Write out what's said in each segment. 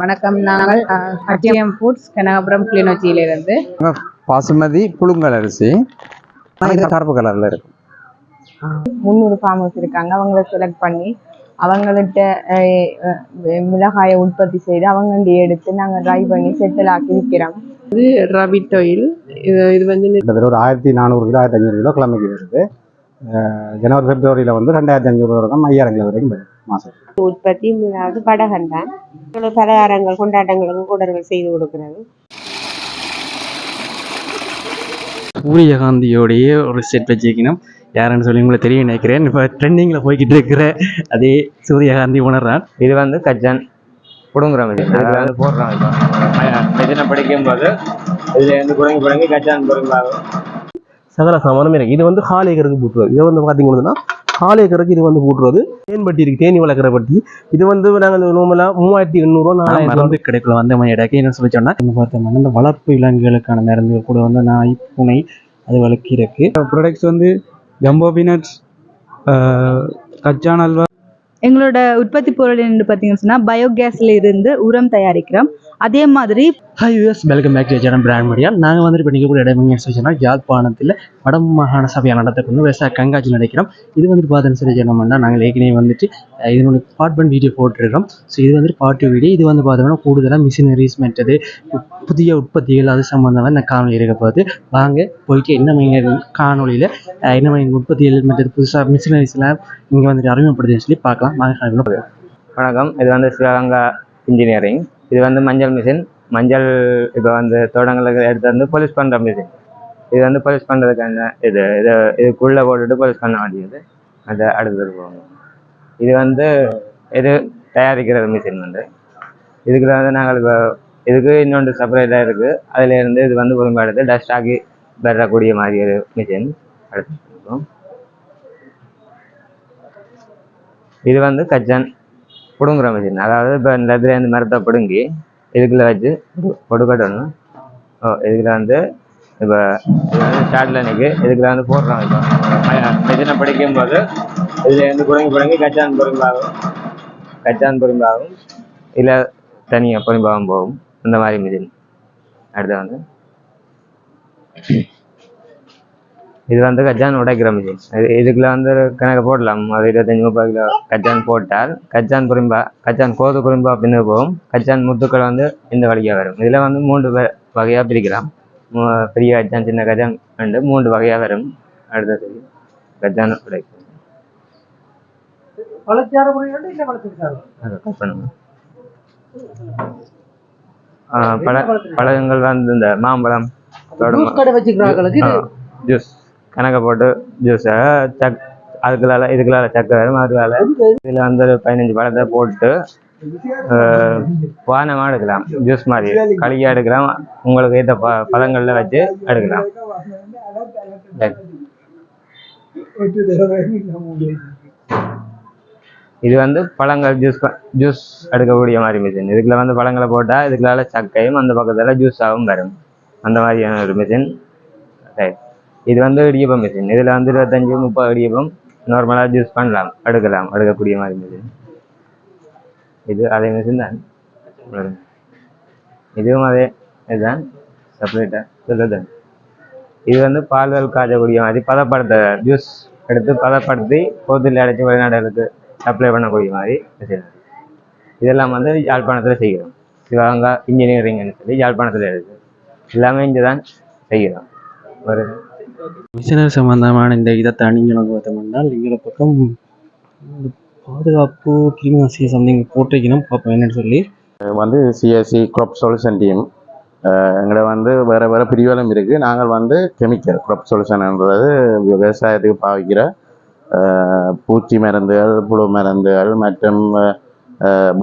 வணக்கம். நாங்கள் அட்டியம் ஃபுட்ஸ் கனகபுரம் கிளிநொச்சியிலிருந்து. பாசுமதி புழுங்கல் அரிசி. இது கருப்பு கலர்ல இருக்கு. முந்நூறு ஃபார்மர்ஸ் இருக்காங்க. அவங்கள செலக்ட் பண்ணி அவங்கள்ட்ட மிளகாயை உற்பத்தி செய்து அவங்கள்ட்ட எடுத்து நாங்கள் ட்ரை பண்ணி செட்டில் ஆக்கி விற்கிறோம் ரபிட் ஆயில் இது இது வந்து கிட்டத்தட்ட ஒரு ஆயிரத்தி நானூறு கிலோ ஆயிரத்தி அஞ்சூறு கிலோ கிழமைக்கு வருது ஜனவரி பிப்ரவரியில வந்து ரெண்டாயிரத்தி அஞ்சூறு வரைக்கும் ஐயாயிரம் கிலோ வரைக்கும் வரும் மாசம். உற்பத்தி அதாவது படகன் தான் பலகாரங்கள் கொண்டாட்டங்களுக்கு கூடர்கள் செய்து கொடுக்கிறது. சூரியகாந்தியோடைய ஒரு செட் வச்சிருக்கணும். யாருன்னு சொல்லி உங்களுக்கு தெரிய நினைக்கிறேன். இப்போ ட்ரெண்டிங்கில் போய்கிட்டு இருக்கிற அதே சூரியகாந்தி உணர்றான் இது வந்து கஜன் புடுங்குற மிஷின் அதில் வந்து போடுறோம் இப்போ மிஷினை படிக்கும் போது இதுல இருந்து புடுங்கி புடுங்கி கஜான் புடுங்காகும் சகல சமானமே இருக்கு இது வந்து ஹால் ஏக்கருக்கு போட்டுருவது இதை வந்து பார்த்தீங்கன்னா ஹால் ஏக்கருக்கு இது வந்து போட்டுறது. தேன் பட்டி இருக்கு. தேனி வளர்க்குற பட்டி. இது வந்து நாங்கள் நார்மலாக மூவாயிரத்தி எண்ணூறுவா நாலாயிரம் மருந்து கிடைக்கல. வந்த மாதிரி இடக்கு என்ன சொல்லி சொன்னா நம்ம பார்த்தோம்னா இந்த வளர்ப்பு விலங்குகளுக்கான மருந்துகள் கூட வந்து நாய் பூனை அது வளர்க்கி இருக்கு ப்ராடக்ட்ஸ் வந்து ஜம்போ பீனட்ஸ் கச்சான் அல்வா எங்களோட உற்பத்தி பொருள் என்று பார்த்தீங்கன்னு சொன்னால் பயோகேஸ்ல இருந்து உரம் தயாரிக்கிறோம். அதே மாதிரி hi us welcome back to brand media நாங்கள் வந்துட்டு இப்போ நிற்கக்கூடிய இடம் எங்கே யாழ்ப்பாணத்தில் வட மாகாண சபையாக நடத்தக்கூடிய விவசாய கண்காட்சி நடக்கிறோம் இது வந்துட்டு பார்த்தீங்கன்னா சொல்லி சொன்னோம்னா நாங்கள் ஏற்கனவே வந்துட்டு இதனுடைய பார்ட் ஒன் வீடியோ போட்டுருக்கிறோம். ஸோ இது வந்துட்டு பார்ட் டூ வீடியோ இது வந்து பார்த்தோம்னா கூடுதலாக மிஷினரிஸ் மெட்டது புதிய உற்பத்திகள் அது சம்மந்தமாக இந்த காணொலி இருக்க போகுது. வாங்க போயிட்டு என்ன மாதிரி காணொலியில் என்ன உற்பத்திகள் மற்றது புதுசாக மிஷினரிஸ்லாம் இங்கே வந்துட்டு அறிமுகப்படுத்துன்னு சொல்லி பார்க்கலாம். வாங்க வணக்கம். இது வந்து சிவகங்கா இன்ஜினியரிங் இது வந்து மஞ்சள் மிஷின் மஞ்சள் இப்போ வந்து தோட்டங்களுக்கு எடுத்து வந்து போலீஸ் பண்ணுற மிஷின் இது வந்து பர்ச்சேஸ் பண்ணுறதுக்கான இது இது இதுக்குள்ளே போட்டுட்டு பர்ச்சேஸ் பண்ண வேண்டியது. அதை அடுத்தது போகணும் இது வந்து இது தயாரிக்கிற மிஷின் வந்து. இதுக்கு வந்து நாங்கள் இப்போ இதுக்கு இன்னொன்று செப்பரேட்டாக இருக்குது அதில் இருந்து இது வந்து ஒருங்கு எடுத்து டஸ்ட் ஆக்கி வரக்கூடிய மாதிரி ஒரு மிஷின் அடுத்து இது வந்து கஜன் பிடுங்குற மிஷின் அதாவது இப்போ இந்த இதுலேருந்து இருந்து மரத்தை பிடுங்கி இதுக்குள்ளே வச்சு கொடுக்கட்டணும் ஓ இதுக்குள்ள வந்து இப்போ இது வந்து இதுக்கு நிற்கு வந்து போடுறாங்க இப்போ. மிஷினை பிடிக்கும் போது இதுல இருந்து பிடுங்கி பிடுங்கி கச்சான் பொறும்பாகும் கச்சான் பொறும்பாகும் இல்லை தனியாக பொரும்பாகவும் போகும். அந்த மாதிரி மிதின். அடுத்து வந்து இது வந்து கஜான் உடைக்கிற மிஷின் இது இதுக்குள்ள வந்து கணக்கு போடலாம். ஒரு இருபத்தஞ்சி முப்பது கிலோ கஜான் போட்டால் கஜான் குறும்பா கஜான் கோது குறும்பா பின்னு போகும். கஜான் முத்துக்கள் வந்து இந்த வழியாக வரும். இதில் வந்து மூன்று வகையாக பிரிக்கலாம். பெரிய கஜான் சின்ன கஜான் ரெண்டு மூன்று வகையா வரும். அடுத்தது கஜான் பழ பழங்கள் வந்து இந்த மாம்பழம் ஜூஸ் கணக்கை போட்டு ஜூஸை சக் அதுக்குள்ளால இதுக்குள்ளால சக்கரை வரும் அதுக்குள்ளால இதில் வந்து பதினஞ்சு பழத்தை போட்டு பானமாக எடுக்கலாம் ஜூஸ் மாதிரி களியாக எடுக்கலாம். உங்களுக்கு ஏற்ற ப பழங்களில் வச்சு எடுக்கலாம். இது வந்து பழங்கள் ஜூஸ் ஜூஸ் எடுக்கக்கூடிய மாதிரி மிஷின் இதுக்குள்ள வந்து பழங்களை போட்டால் இதுக்குள்ளால சக்கையும் அந்த பக்கத்தில் ஜூஸாகவும் வரும். அந்த மாதிரியான ஒரு மிஷின் ரைட் இது வந்து இடியப்பம் மிஷின் இதில் வந்து இருபத்தஞ்சி முப்பது இடியப்பம் நார்மலாக ஜூஸ் பண்ணலாம் எடுக்கலாம் எடுக்கக்கூடிய மாதிரி மிஷின் இது அதே மிஷின் தான். இதுவும் அதே இதுதான். செப்பரேட்டாக சொல்லுதான் இது வந்து பால்கள் காய்ச்சக்கூடிய மாதிரி பதப்படுத்த ஜூஸ் எடுத்து பதப்படுத்தி கோத்தில் அடைச்சி வெளிநாடுகளுக்கு சப்ளை பண்ணக்கூடிய மாதிரி மிஷின் இதெல்லாம் வந்து யாழ்ப்பாணத்தில் செய்கிறோம். சிவகங்கா இன்ஜினியரிங்னு சொல்லி யாழ்ப்பாணத்தில் இருக்குது எல்லாமே இங்கே தான் செய்கிறோம். ஒரு மிஷினர் சம்பந்தமான இந்த இதை தாண்டி வந்து பார்த்தோம்னா எங்களை பக்கம் பாதுகாப்பு கிருமிநாசி சம்திங் போட்டிருக்கணும். பார்ப்போம் என்னன்னு சொல்லி. வந்து சிஎஸ்சி crop சொல்யூஷன் டீம் எங்களை வந்து வேறு வேறு பிரிவுகளும் இருக்குது நாங்கள் வந்து கெமிக்கல் crop சொல்யூஷன்ன்றது விவசாயத்துக்கு பாவிக்கிற பூச்சி மருந்துகள் புழு மருந்துகள் மற்றும்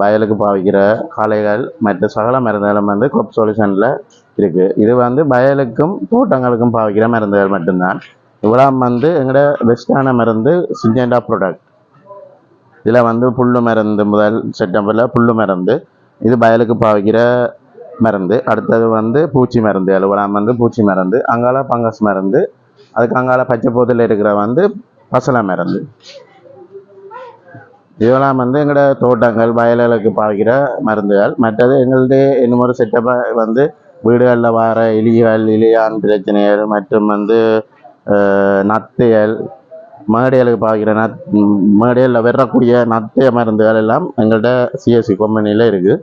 வயலுக்கு பாவிக்கிற காளைகள் மற்ற சகல மருந்துகளும் வந்து crop சொல்யூஷனில் இருக்குது இது வந்து வயலுக்கும் தோட்டங்களுக்கும் பாவிக்கிற மருந்துகள் மட்டும்தான். இவ்வளோ வந்து எங்களோட பெஸ்ட்டான மருந்து சிஞ்சண்டா ப்ராடக்ட் இதில் வந்து புல்லு மருந்து முதல் செப்டம்பரில் புல்லு மருந்து இது வயலுக்கு பாவிக்கிற மருந்து. அடுத்தது வந்து பூச்சி மருந்து அலுவலாம் வந்து பூச்சி மருந்து அங்கால பங்கஸ் மருந்து அதுக்கு அங்கால பச்சை போதில் இருக்கிற வந்து பசலை மருந்து. இதெல்லாம் வந்து எங்களோட தோட்டங்கள் வயல்களுக்கு பாய்க்கிற மருந்துகள். மற்றது எங்களுடைய இன்னும் ஒரு செட்டப்பாக வந்து வீடுகளில் வர எலிகள் இலியான் பிரச்சனைகள் மற்றும் வந்து அஹ், நத்தைகள் மேடைகளுக்கு பார்க்குற நத் மேடைகளில் வரக்கூடிய நத்தைய மருந்துகள் எல்லாம் எங்கள்கிட்ட சிஎஸ்சி கம்பெனியில் இருக்குது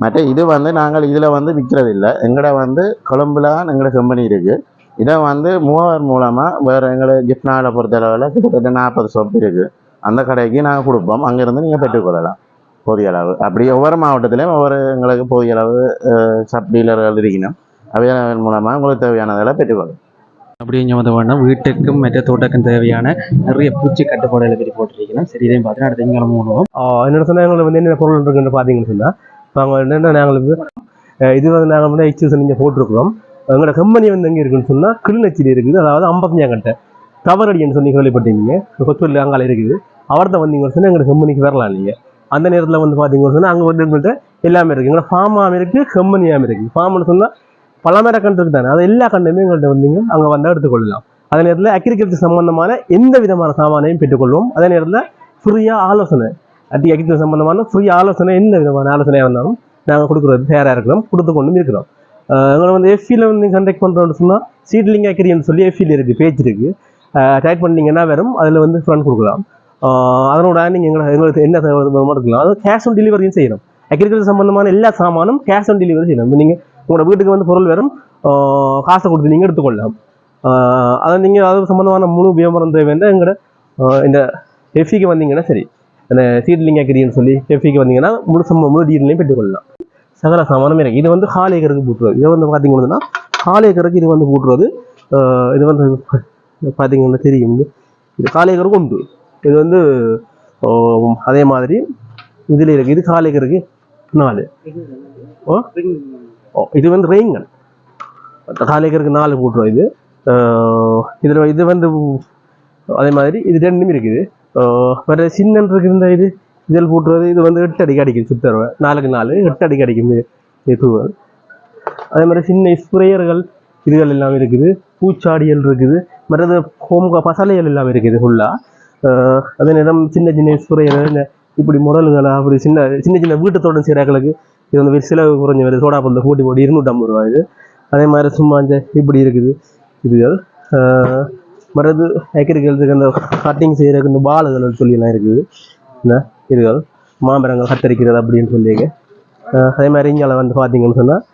மற்ற இது வந்து நாங்கள் இதில் வந்து விற்கிறது இல்லை எங்கள்ட வந்து கொழம்புல தான் எங்களோட கம்பெனி இருக்குது இதை வந்து மூவர் மூலமாக வேறு எங்களை ஜிப்னாவில் பொறுத்தளவில் கிட்டத்தட்ட நாற்பது ஷாப் இருக்குது அந்த கடைக்கு நாங்கள் கொடுப்போம். அங்கேருந்து நீங்கள் பெற்றுக்கொள்ளலாம். போதிய அளவு. அப்படி ஒவ்வொரு மாவட்டத்திலையும் ஒவ்வொரு எங்களுக்கு போதிய அளவு சப் டீலர்கள் இருக்கணும். அவையவன் மூலமாக உங்களுக்கு தேவையானதெல்லாம் பெற்றுக்கொள்ளும் அப்படின்னு வந்து வீட்டுக்கும் மற்ற தோட்டக்கும் தேவையான நிறைய பூச்சி கட்டுப்பாடுகளை பற்றி போட்டிருக்கணும். சரி இதையும் பார்த்து அடுத்த திங்களும் மூலம் என்னோட சொன்னாங்க வந்து என்ன பொருள் இருக்குன்னு பார்த்தீங்கன்னு சொன்னால் நாங்கள் என்னென்ன நாங்கள் இது வந்து நாங்கள் வந்து ஹெச்எஸ் நீங்கள் போட்டிருக்கிறோம். எங்களோட கம்பெனி வந்து எங்கே இருக்குன்னு சொன்னால் கிளிநொச்சியில் இருக்குது. அதாவது ஐம்பத்தஞ்சாங்கட்டை கவரடின்னு சொல்லி கேள்விப்பட்டீங்க கொத்தூரில் அங்கால இருக்குது. அவர்தான் வந்தீங்கன்னு சொன்னால் எங்களோட கம்பெனிக்கு வரலாம் நீங்கள் அந்த நேரத்தில் வந்து பார்த்தீங்கன்னு சொன்னால் அங்கே வந்து எங்கள்கிட்ட எல்லாமே இருக்குது எங்களோட ஃபார்மாகவும் இருக்குது கம்பெனியாகவும் இருக்குது ஃபார்ம்னு சொன்னால் பழமர கண்டு தானே அது எல்லா கண்டுமே எங்கள்கிட்ட வந்தீங்க அங்கே வந்தால் எடுத்துக்கொள்ளலாம். அதே நேரத்தில் அக்ரிகல்ச்சர் சம்பந்தமான எந்த விதமான சாமானையும் பெற்றுக்கொள்வோம். அதே நேரத்தில் ஃப்ரீயாக ஆலோசனை. அட்டி அக்ரிகல்ச்சர் சம்பந்தமான ஃப்ரீ ஆலோசனை எந்த விதமான ஆலோசனையாக இருந்தாலும் நாங்கள் கொடுக்குறது தயாராக இருக்கிறோம் கொடுத்து கொண்டும் இருக்கிறோம். எங்களை வந்து எஃபியில் வந்து கண்டக்ட் பண்ணுறோம்னு சொன்னால் சீட்லிங் அக்ரின்னு சொல்லி எஃபியில் இருக்குது பேஜ் இருக்குது டைப் பண்ணிங்கன்னா வெறும் அதில் வந்து ஃபண்ட் கொடுக்கலாம். அதனோட நீங்கள் எங்களை எங்களுக்கு என்ன எடுக்கலாம் அது கேஷ் ஆன் டெலிவரியும் செய்யணும். அக்ரிகல்ச்சர் சம்பந்தமான எல்லா சாமானும் கேஷ் ஆன் டெலிவரி செய்யணும். நீங்கள் உங்களோட வீட்டுக்கு வந்து பொருள் வெறும் காசை கொடுத்து நீங்கள் எடுத்துக்கொள்ளலாம். அதை நீங்கள் அது சம்மந்தமான முழு விவரம் தேவைன்னா எங்களோட இந்த எஃபிக்கு வந்தீங்கன்னா சரி. அந்த சீட்லிங் அக்ரின்னு சொல்லி எஃபிக்கு வந்தீங்கன்னா முழு சம்ம முழு டீல்லையும் பெற்றுக்கொள்ளலாம். சகல சாமானும் இருக்கு இது வந்து ஹால் ஏக்கருக்கு போட்டுருவது இதை வந்து பார்த்தீங்கன்னா ஹால் ஏக்கருக்கு இது வந்து போட்டுருவது இது வந்து பார்த்தீங்கன்னா தெரியும். இது கால் ஏக்கருக்கு உண்டு. இது வந்து அதே மாதிரி இதில் இருக்குது இது கால் ஏக்கருக்கு நாலு. ஓ? இது வந்து ரெயின்கள் காலேக்கருக்கு நாலு போட்டுரும் இது. இதில் இது வந்து அதே மாதிரி இது ரெண்டும் இருக்குது. ஆஹ் வேற சின்ன இருக்கிற இது. இதில் போட்டுறது இது. வந்து எட்டு அடிக்கு அடிக்கும் சுத்தருவேன் நாலுக்கு நாலு எட்டு அடிக்கு அடிக்கும் இது. தூவல் அதே மாதிரி சின்ன ஸ்ப்ரேயர்கள் இதுகள் எல்லாம் இருக்குது. பூச்சாடிகள் இருக்குது. மற்றது ஹோம் பசலைகள் எல்லாம் இருக்குது ஃபுல்லாக அதே நேரம் சின்ன சின்ன ஸ்ப்ரேயர் இப்படி முடல்களா அப்படி சின்ன சின்ன சின்ன வீட்டு தோட்டம் செய்கிறாங்களுக்கு இது வந்து செலவு குறைஞ்ச வருது சோடா பல்ல கூட்டி போட்டு இருநூற்றம்பது ரூபா இது. அதே மாதிரி சும்மா இந்த இப்படி இருக்குது. இதுகள் ஆஹ் மற்றது அக்ரிகல்ச்சருக்கு அந்த கட்டிங் செய்கிறதுக்கு இந்த பாலுகள் சொல்லியெல்லாம் இருக்குது. இந்த இதுகள் மாமரங்கள் கத்தரிக்கிறது அப்படின்னு சொல்லிங்க அதே மாதிரி இங்கே வந்து பார்த்தீங்கன்னு சொன்னால்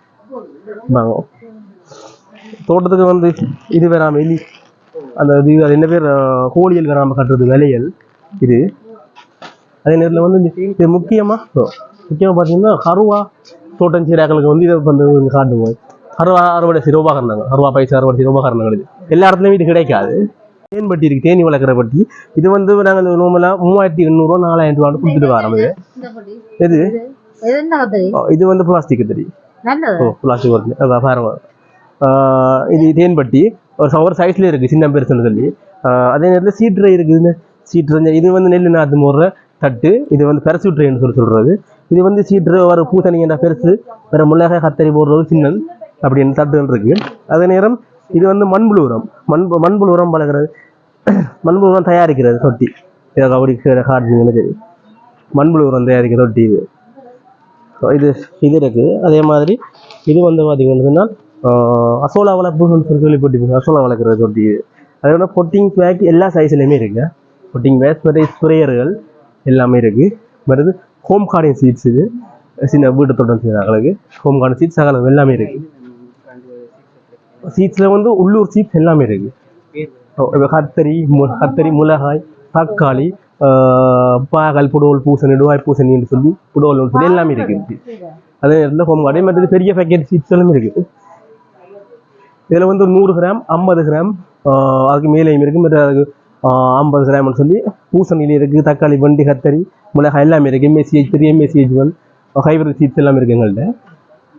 வாங்க. தோட்டத்துக்கு வந்து இது வராமல் எலி அந்த இது என்ன பேர் கோழியல் வராமல் கட்டுறது விலைகள் இது. அதே நேரத்தில் வந்து இந்த- இது முக்கியமாக முக்கியமாக பார்த்தீங்கன்னா கருவா தோட்டம் சீராக்களுக்கு வந்து இதை வந்து காட்டுவோம். கருவா அறுவடை செய்கிற உபகரணங்கள் கருவா பைசா அறுவடை செய்கிற உபகரணங்கள் இது. எல்லா இடத்துலையும் இது கிடைக்காது. தேன் பட்டி இருக்கு. தேனி வளர்க்குற பட்டி. இது வந்து நாங்கள் நார்மலாக மூவாயிரத்தி எண்ணூறுவா நாலாயிரம் ரூபான்னு கொடுத்துட்டு வரோம் இது. இது வந்து பிளாஸ்டிக் கத்தரி. ஓ பிளாஸ்டிக் அதான் பாருங்க. இது தேன்பட்டி ஒரு ஒரு சைஸ்ல இருக்கு. சின்ன பெருசுன்னு சொல்லி அதே நேரத்தில் சீட்ரை இருக்குது சீட்ரை இது வந்து நெல் நாத்து போடுற தட்டு இது வந்து பெரசு ட்ரைன்னு சொல்லி சொல்கிறது இது வந்து சீட்ரு ஒரு பூசணிங்கண்டா பெருசு வேற மிளகாய் கத்தரி போடுறது சின்னல் அப்படின்னு தட்டுகள் இருக்குது அதே நேரம் இது வந்து மண்புழு உரம் மண் மண்புழு உரம் பழகிறது. மண்புழு உரம் தயாரிக்கிறது தொட்டி. இதை கபடி காட்டுனீங்கன்னா சரி மண்புழு உரம் தயாரிக்க தொட்டி இது. இது இது இருக்குது அதே மாதிரி இது வந்து பார்த்தீங்கன்னா அசோலா வளர்ப்புன்னு சொல்லி கேள்விப்பட்டிருப்பீங்க. அசோலா வளர்க்குறது தொட்டி இது. அதே மாதிரி பொட்டிங் பேக் எல்லா சைஸ்லையுமே இருக்குது பொட்டிங் பேக் மற்ற ஸ்ப்ரேயர்கள் எல்லாமே இருக்கு. மற்றது ஹோம் கார்டன் சீட்ஸ் இது. சின்ன வீட்டு தொடர்ந்து செய்கிறாங்களுக்கு ஹோம் கார்டன் சீட்ஸ் அகலம் எல்லாமே இருக்கு. சீட்ஸில் வந்து உள்ளூர் சீட்ஸ் எல்லாமே இருக்கு. கத்தரி மு- கத்தரி மிளகாய் தக்காளி பாகல் புடோல் பூசணி டுவாய் பூசணின்னு சொல்லி புடோல்னு சொல்லி எல்லாமே இருக்குது அதே நேரத்தில் ஹோம் கார்டன் மற்றது பெரிய பேக்கெட் சீட்ஸ் எல்லாமே இருக்குது இதில் வந்து நூறு கிராம் ஐம்பது கிராம் அதுக்கு மேலேயும் இருக்குது மற்ற அதுக்கு ஐம்பது கிராம்னு சொல்லி பூசணியில் இருக்குது தக்காளி வண்டி கத்தரி மிளகாய் எல்லாமே இருக்குது MSCH three MSCH one hybrid seeds எல்லாமே இருக்குது எங்கள்கிட்ட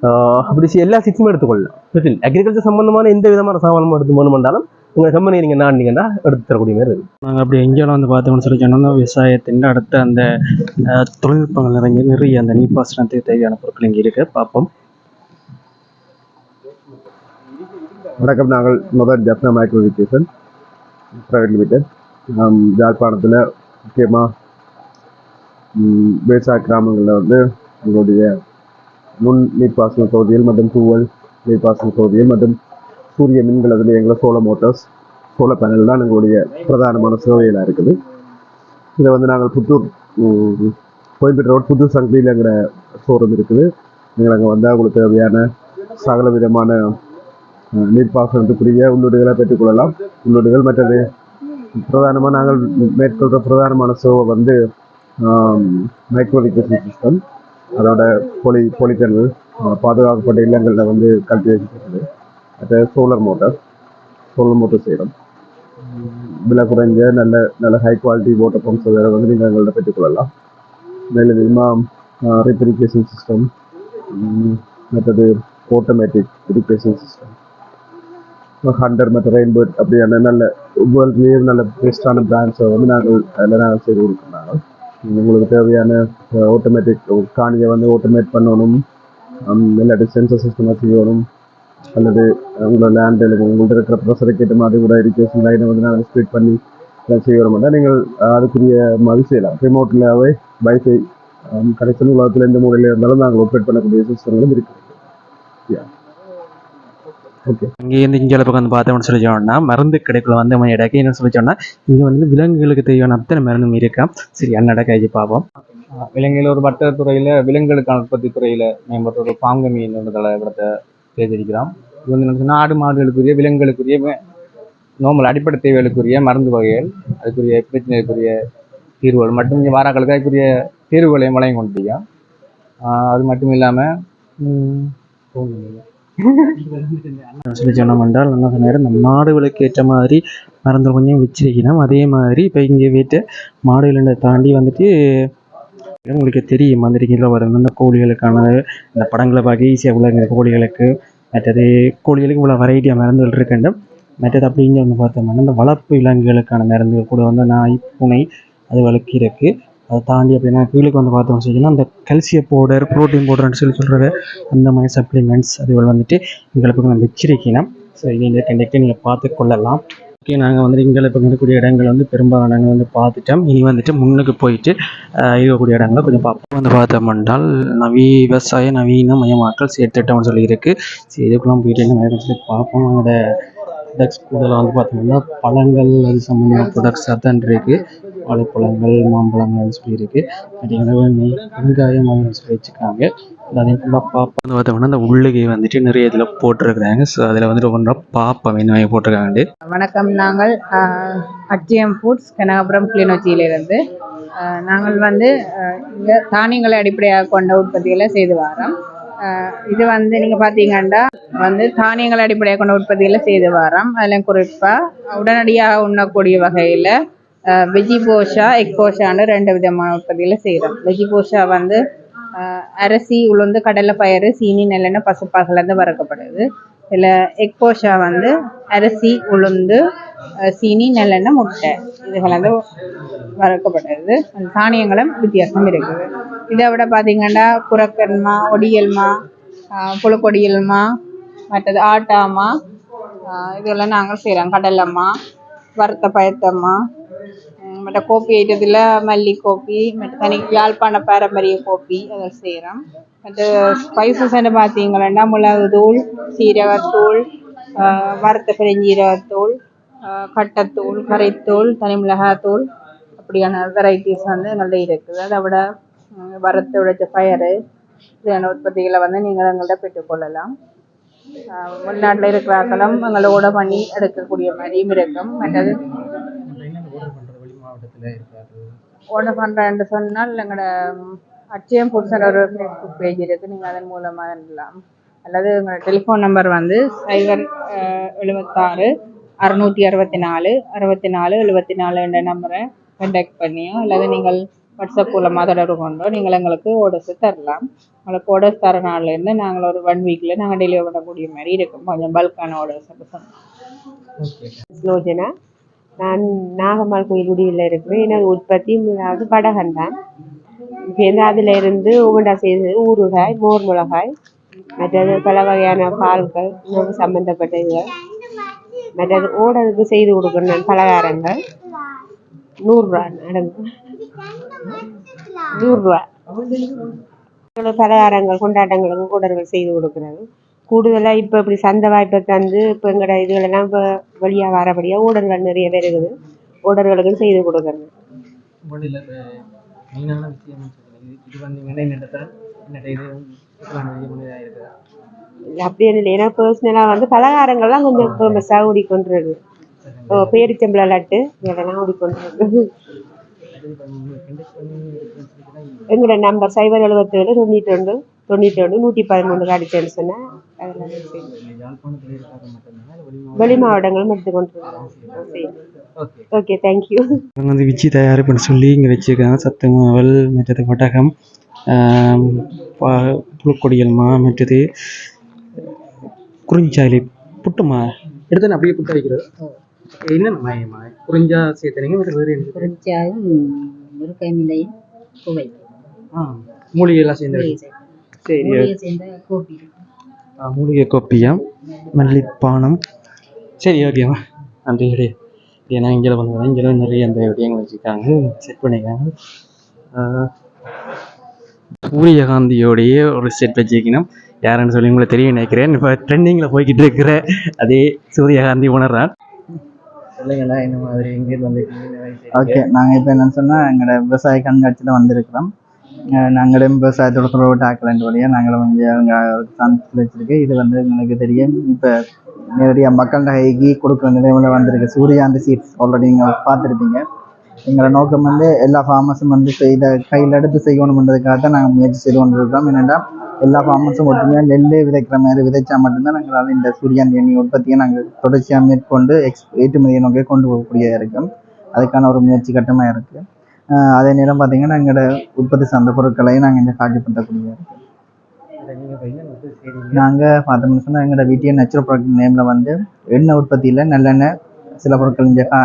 ஆஹ், அப்படி சி- எல்லா சீட்ஸுமே எடுத்துக்கொள்ளலாம். பிரச்சனை அக்ரிகல்ச்சர் சம்பந்தமான எந்த விதமான சாமானமும் எடுத்து வேணுமென்றாலும் உங்கள் கம்பெனி நீங்கள் நாடினீங்கன்னா எடுத்து தரக்கூடிய மாதிரி இருக்குது நாங்கள் அப்படி எங்கேயாலும் வந்து பார்த்தோம்னு சொல்லி சொன்னோம்னா விவசாயத்தின் அடுத்த அந்த தொழில்நுட்பங்கள் நிறைய நிறைய அந்த நீர்ப்பாசனத்துக்கு தேவையான பொருட்கள் இங்கே இருக்கு. பார்ப்போம். வணக்கம். நாங்கள் முதல் ஜப்னா மைக்ரோவிகேஷன் ப்ரைவேட் லிமிடெட் யாழ்ப்பாணத்தில் முக்கியமாக ம், விவசாய கிராமங்களில் வந்து எங்களுடைய நுண் நீர்ப்பாசன பகுதியில் மற்றும் தூவல் நீர்ப்பாசன பகுதியில் மற்றும் சூரிய மின்கல எங்களை சோலார் மோட்டார்ஸ் சோலார் பேனல் தான் எங்களுடைய பிரதானமான சேவைகளாக இருக்குது. இதை வந்து நாங்கள் புத்தூர் ம், கோயம்பேடு ரோட் புத்தூர் சங்கிலியில் எங்கிற ஷோரூம் இருக்குது. நீங்கள் அங்கே வந்தால் உங்களுக்கு தேவையான சகல விதமான நீர்ப்பாசனத்துக்குரிய உள்ளீடுகளை பெற்றுக்கொள்ளலாம். உள்ளீடுகள் மற்றது பிரதானமாக நாங்கள் மேற்கொள்கிற பிரதானமான சேவை வந்து மைக்ரோரிகேஷன் சிஸ்டம் அதோட பொலி பொலித்தல் பாதுகாக்கப்பட்ட இல்லங்களில் வந்து கல்டிவேஷன் செய்கிறது அது சோலார் மோட்டார் சோலார் மோட்டர் செய்கிறோம் விலை குறைஞ்ச நல்ல நல்ல ஹை குவாலிட்டி வாட்டர் பம்ப்ஸ் வேறு வந்து நீங்கள் எங்கள்கிட்ட பெற்றுக்கொள்ளலாம். மேலதிகமாக ரிப்பரிகேஷன் சிஸ்டம் மற்றது ஆட்டோமேட்டிக் ரிப்பேஷன் சிஸ்டம் ஹண்டர் மற்ற ரெயின்பர்ட் அப்படியான நல்ல வேர்ல்ட்லேயே நல்ல பெஸ்ட்டான பிராண்ட்ஸை வந்து நாங்கள் அதில் நாங்கள் செய்து கொடுக்குறாங்க உங்களுக்கு தேவையான ஆட்டோமேட்டிக் காணியை வந்து ஆட்டோமேட் பண்ணணும். இல்லாட்டி சென்சர் சிஸ்டமாக செய்யணும். அல்லது உங்களோட லேண்டில் உங்கள்கிட்ட இருக்கிற ப்ரெஷருக்கு ஏற்ற மாதிரி கூட இரிகேஷன் லைனை வந்து நாங்கள் ஸ்பீட் பண்ணி செய்ய வர மாட்டோம் நீங்கள் அதுக்குரிய மாதிரி செய்யலாம். ரிமோட்லாவே வைஃபை கனெக்ஷன் உலகத்தில் எந்த மூலையில் இருந்தாலும் நாங்கள் ஆப்ரேட் பண்ணக்கூடிய சிஸ்டங்களும் இருக்குது யா ஓகே இங்கேருந்து இங்கே பக்கம் வந்து பார்த்தோம்னு சொல்லி சொன்னா மருந்து கடைக்குள்ள வந்து நம்ம இடக்கு என்ன சொல்லி சொன்னா இங்கே வந்து விலங்குகளுக்கு தேவையான அத்தனை மருந்தும் இருக்காம் சரி அண்ணட கையை பார்ப்போம். விலங்குகள் ஒரு வர்த்தக துறையில் விலங்குகளுக்கான உற்பத்தி துறையில் மேம்பட்ட ஒரு பாங்க மீன் விடத்தை தேர்ந்தெடுக்கிறோம் இது வந்து என்ன ஆடு மாடுகளுக்குரிய விலங்குகளுக்குரிய நோமல் அடிப்படை தேவைகளுக்குரிய மருந்து வகைகள் அதுக்குரிய பிரச்சனைக்குரிய தீர்வுகள் மட்டும் இங்கே வாராக்களுக்கு அதுக்குரிய தீர்வுகளையும் வழங்கி கொண்டிருக்கோம் அது மட்டும் இல்லாமல் சொல்லி சொன்னோம் என்றால் சொன்னார் இந்த மாடுகளுக்கு ஏற்ற மாதிரி மருந்து கொஞ்சம் வச்சிருக்கணும். அதே மாதிரி இப்போ இங்கே வீட்டு மாடுகளை தாண்டி வந்துட்டு உங்களுக்கு தெரியும். வந்துருக்கீங்களா வரும் இந்த கோழிகளுக்கான இந்த படங்களை பார்க்க ஈஸியாக உள்ள கோழிகளுக்கு மற்றது கோழிகளுக்கு இவ்வளோ வெரைட்டியாக மருந்துகள் இருக்குண்டு மற்றது அப்படிங்க வந்து பார்த்தோம்னா இந்த வளர்ப்பு விலங்குகளுக்கான மருந்துகள் கூட வந்து நாய் பூனை அதுகளுக்கு இருக்குது அதை தாண்டி அப்படின்னா கீழுக்கு வந்து பார்த்தோம்னு சொன்னீங்கன்னா அந்த கல்சிய பவுடர் ப்ரோட்டீன் பவுடர்னு சொல்லி சொல்கிறது அந்த மாதிரி சப்ளிமெண்ட்ஸ் அதுகள் வந்துட்டு எங்களுக்கு நான் வச்சிருக்கேன் ஸோ இதை இந்த நீங்கள் பார்த்து கொள்ளலாம். ஓகே நாங்கள் வந்துட்டு இங்கே இப்போ இருக்கக்கூடிய இடங்கள் வந்து பெரும்பாலும் நாங்கள் வந்து பார்த்துட்டோம். இனி வந்துட்டு முன்னுக்கு போயிட்டு இருக்கக்கூடிய இடங்களை கொஞ்சம் பார்ப்போம். வந்து பார்த்தோம்னால் நவீ விவசாய நவீன மயமாக்கல் செயற்திட்டம்னு சொல்லி இருக்குது சரி இதுக்குலாம் போயிட்டு என்ன சொல்லி பார்ப்போம். அதோட ப்ரொடக்ட்ஸ் கூடலாம் வந்து பார்த்தோம்னா பழங்கள் அது சம்மந்தமான ப்ரொடக்ட்ஸ் தான் இருக்குது வாழைப்பழங்கள் மாம்பழங்கள்னு சொல்லி இருக்குது பார்த்தீங்கன்னா வெங்காயம் சொல்லி வச்சுருக்காங்க. அதையும் ஃபுல்லாக பார்ப்போம் வந்து பார்த்தோம்னா அந்த உள்ளுகை வந்துட்டு நிறைய இதில் போட்டிருக்கிறாங்க. ஸோ அதில் வந்துட்டு ஒன்றா பார்ப்போம் என்ன போட்டிருக்காங்க. வணக்கம். நாங்கள் ஆஹ், அட்சியம் ஃபுட்ஸ் கனகபுரம் கிளிநொச்சியிலிருந்து. நாங்கள் வந்து இங்கே தானியங்களை அடிப்படையாக கொண்ட உற்பத்திகளை செய்து வரோம். இது வந்து நீங்கள் பார்த்தீங்கன்னா வந்து தானியங்களை அடிப்படையாக கொண்ட உற்பத்திகளை செய்து வரோம். அதில் குறிப்பாக உடனடியாக உண்ணக்கூடிய வகையில் வெஜி போஷா எக் போஷான்னு ரெண்டு விதமான உற்பத்தியில் செய்கிறோம் வெஜி போஷா வந்து ஆஹ், அரிசி உளுந்து கடலை பயிறு சீனி நெல்லெண்ணெய் பசுப்பாகலேருந்து வறுக்கப்படுது. இதில் எக் போஷா வந்து அரிசி உளுந்து சீனி நெல்லெண்ணெய் முட்டை. இதுகளந்து வறுக்கப்படுது. அந்த தானியங்களும் வித்தியாசம் இருக்குது. இதை விட பார்த்தீங்கன்னா குரக்கன்மா ஒடியல்மா புழுக்கொடியல்மா மற்றது ஆட்டாமா ஆஹ் இதெல்லாம் நாங்கள் செய்கிறோம் கடலம்மா வறுத்த பயத்தம்மா மற்ற கோப்பி ஐட்டத்தில் மல்லி கோப்பி மற்ற தனி யாழ்ப்பாண பாரம்பரிய கோப்பி அதை செய்கிறோம் மற்ற ஸ்பைசஸ்ன்னு பார்த்தீங்கன்னா மிளகுத்தூள் சீரகத்தூள் வறுத்த பெருஞ்சீரகத்தூள் கட்டத்தூள் கரைத்தூள் தனி மிளகாத்தூள் அப்படியான வெரைட்டிஸ் வந்து எங்கள்ட்ட இருக்குது. அதை விட உம் வறுத்து உடைச்ச பயறு இப்படியான உற்பத்திகளை வந்து நீங்கள் எங்கள்கிட்ட பெற்றுக்கொள்ளலாம். உள்நாட்டில் வெளிநாட்டில் இருக்கிறார்களும் எங்களோட பண்ணி எடுக்கக்கூடிய மாதிரியும் இருக்கும். மற்றது ஆர்டர் என்று சொன்னால் எங்களோட அச்சயம் ஃபுட்ஸ்ன்ற ஒரு ஃபேஸ்புக் பேஜ் இருக்குது நீங்கள் அதன் மூலமாக பண்ணலாம் அல்லது எங்களோட டெலிஃபோன் நம்பர் வந்து சைபர் எழுபத்தாறு அறுநூற்றி அறுபத்தி நாலு அறுபத்தி நாலு எழுபத்தி நாலு என்ற நம்பரை கண்டக்ட் பண்ணியோ அல்லது நீங்கள் வாட்ஸ்அப் மூலமாக தொடர்பு கொண்டோ நீங்கள் எங்களுக்கு ஓடர்ஸ் தரலாம். உங்களுக்கு ஓடர்ஸ் தர நாள்லேருந்து நாங்கள் ஒரு ஒன் வீக்கில் நாங்கள் டெலிவரி பண்ணக்கூடிய மாதிரி இருக்கும். கொஞ்சம் பல்கான ஓடர்ஸ் சொன்னோம். ஸ்லோஜனா நான் நாகம்மாள் கோயிலுடியில் இருக்கிறேன். எனது உற்பத்தி அதாவது வடகன் தான். சேர்ந்து அதில் இருந்து உண்டா செய்தது ஊறுகாய் மோர் மிளகாய் மற்றது பல வகையான பால்கள் உணவு சம்பந்தப்பட்ட இதுகள் மற்றது ஓடலுக்கு செய்து கொடுக்குறேன் நான் பலகாரங்கள். நூறுரூவா நடந்து. நூறுரூவா. பலகாரங்கள் கொண்டாட்டங்களுக்கு கூடர்கள் செய்து கொடுக்குறது. கூடுதலாக இப்போ இப்படி சந்தை வாய்ப்பை தந்து இப்போ எங்களோட இதுகளெல்லாம் இப்போ வழியாக வரபடியாக ஓடர்கள் நிறைய பேர் இருக்குது. ஓடர்களுக்கும் செய்து இல்லை அப்படின்னு இல்லை. ஏன்னா பர்சனலாக வந்து பலகாரங்கள்லாம் கொஞ்சம் ஃபேமஸாக ஓடிக்கொண்டிருக்கு. ஓ பேரிச்சம்பள லட்டு இதெல்லாம் ஓடிக்கொண்டிருக்கு. எங்களோட நம்பர் சைபர் எழுபத்தேழு தொண்ணூற்றி ரெண்டு தொண்ணூற்றி ரெண்டு நூற்றி பதிமூணு அடிச்சேன்னு சொன்னால் அதெல்லாம் செய்யுங்க. யாழ்ப்பாணத்தில் இருக்காது மட்டும்தான் வெளி மாவட்டங்களும் எடுத்துக்கொண்டிருக்கோம் ஓகே ஓகே தேங்க்யூ இவங்க வந்து விச்சி தயாரிப்புன்னு சொல்லி இங்கே வச்சுருக்காங்க. சத்து மாவல் மற்றது வட்டகம் ஆம், பா- புழுக்கொடியல்மா மற்றது குறிஞ்சாலை புட்டுமா எடுத்து அப்படியே புட்டு வைக்கிறது. என்னென்ன மாயமா குறிஞ்சா சேர்த்துறீங்க மற்ற வேறு என்ன? குறிஞ்சாவும் முருங்கைமிலையும் குவை ஆ மூலிகை எல்லாம் சேர்ந்து சரி சேர்ந்த கோபி ஆ, மூலிகை கோப்பியம் மல்லிப்பானம். சரி ஓகேவா நன்றி ரெடி ஏன்னா இங்கே வந்து இங்கே நிறைய அந்த விடயங்கள் வச்சுருக்காங்க. செட் பண்ணியிருக்காங்க ஆ, சூரியகாந்தியோடைய ஒரு செட் வச்சுக்கணும் யாருன்னு சொல்லி உங்களுக்கு தெரிய நினைக்கிறேன். இப்போ ட்ரெண்டிங்கில் போய்கிட்டு இருக்கிற அதே சூரியகாந்தி உணர்றான் சொல்லுங்களா இந்த மாதிரி எங்கே வந்து ஓகே நாங்கள் இப்போ என்னன்னு சொன்னால் எங்களோட விவசாய கண்காட்சியில் வந்திருக்கிறோம். நாங்கள் விவசாயத்தோட தொடர்பு ஆக்கலன்ற வழியாக நாங்களும் வந்து வச்சிருக்கு. இது வந்து எங்களுக்கு தெரியும். இப்போ நேரடியாக மக்கள் நகைக்கு கொடுக்குற நிலைமையில் வந்திருக்கு. சூரியாந்தி சீட்ஸ் ஆல்ரெடி நீங்கள் பார்த்துருப்பீங்க. எங்களோட நோக்கம் வந்து எல்லா ஃபார்மர்ஸும் வந்து செய்த கையில் எடுத்து செய்யணுன்றதுக்காக தான் நாங்கள் முயற்சி செய்து கொண்டிருக்கிறோம். என்னென்னா எல்லா ஃபார்மர்ஸும் ஒற்றுமையாக நெல் விதைக்கிற மாதிரி விதைச்சா மட்டும்தான் எங்களால் இந்த சூரியாந்தி எண்ணெய் உற்பத்தியை நாங்கள் தொடர்ச்சியாக மேற்கொண்டு எக்ஸ் ஏற்றுமதியை நோக்கி கொண்டு போகக்கூடியதாக இருக்கும் அதுக்கான ஒரு முயற்சி கட்டமாக இருக்குது அதே நேரம் பார்த்தீங்கன்னா எங்களோட உற்பத்தி சார்ந்த பொருட்களையும் நாங்கள் இங்கே காட்சிப்படுத்தக்கூடிய நாங்கள் பார்த்தோம்னு சொன்னால் எங்களோட வீட்டிய நேச்சுரல் ப்ராடக்ட் நேமில் வந்து எண்ணெய் உற்பத்தியில் நல்லெண்ணெய் சில பொருட்கள் இங்கே கா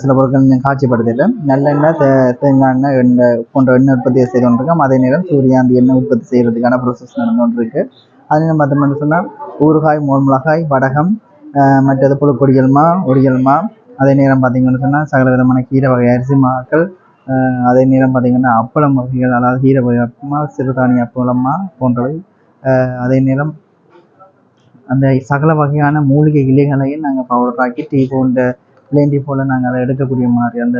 சில பொருட்கள் இங்கே காட்சிப்படுத்தல. நல்லெண்ணெய் தே தேங்காய் எண்ணெய் எண்ணெய் போன்ற எண்ணெய் உற்பத்தியை செய்து கொண்டிருக்கோம். அதே நேரம் சூரியாந்தி எண்ணெய் உற்பத்தி செய்கிறதுக்கான ப்ரோசஸ் நடந்து கொண்டிருக்கு. அதே நேரம் பார்த்தோம்னு சொன்னால் ஊறுகாய் மோர் மிளகாய் வடகம் மற்றது புழுக்கொடியல்மா ஒடியல்மா அதே நேரம் பார்த்தீங்கன்னு சொன்னால் சகல விதமான கீரை வகை அரிசி மாக்கள் அதே நேரம் பார்த்தீங்கன்னா அப்பளம் வகைகள் அதாவது கீரை வகை அப்பமா சிறுதானிய அப்பளமா போன்றவை. அதே நேரம் அந்த சகல வகையான மூலிகை இலைகளையும் நாங்கள் பவுடர் ஆக்கி டீ போன்ற பிளேண்டி டீ போல் நாங்கள் அதை எடுக்கக்கூடிய மாதிரி அந்த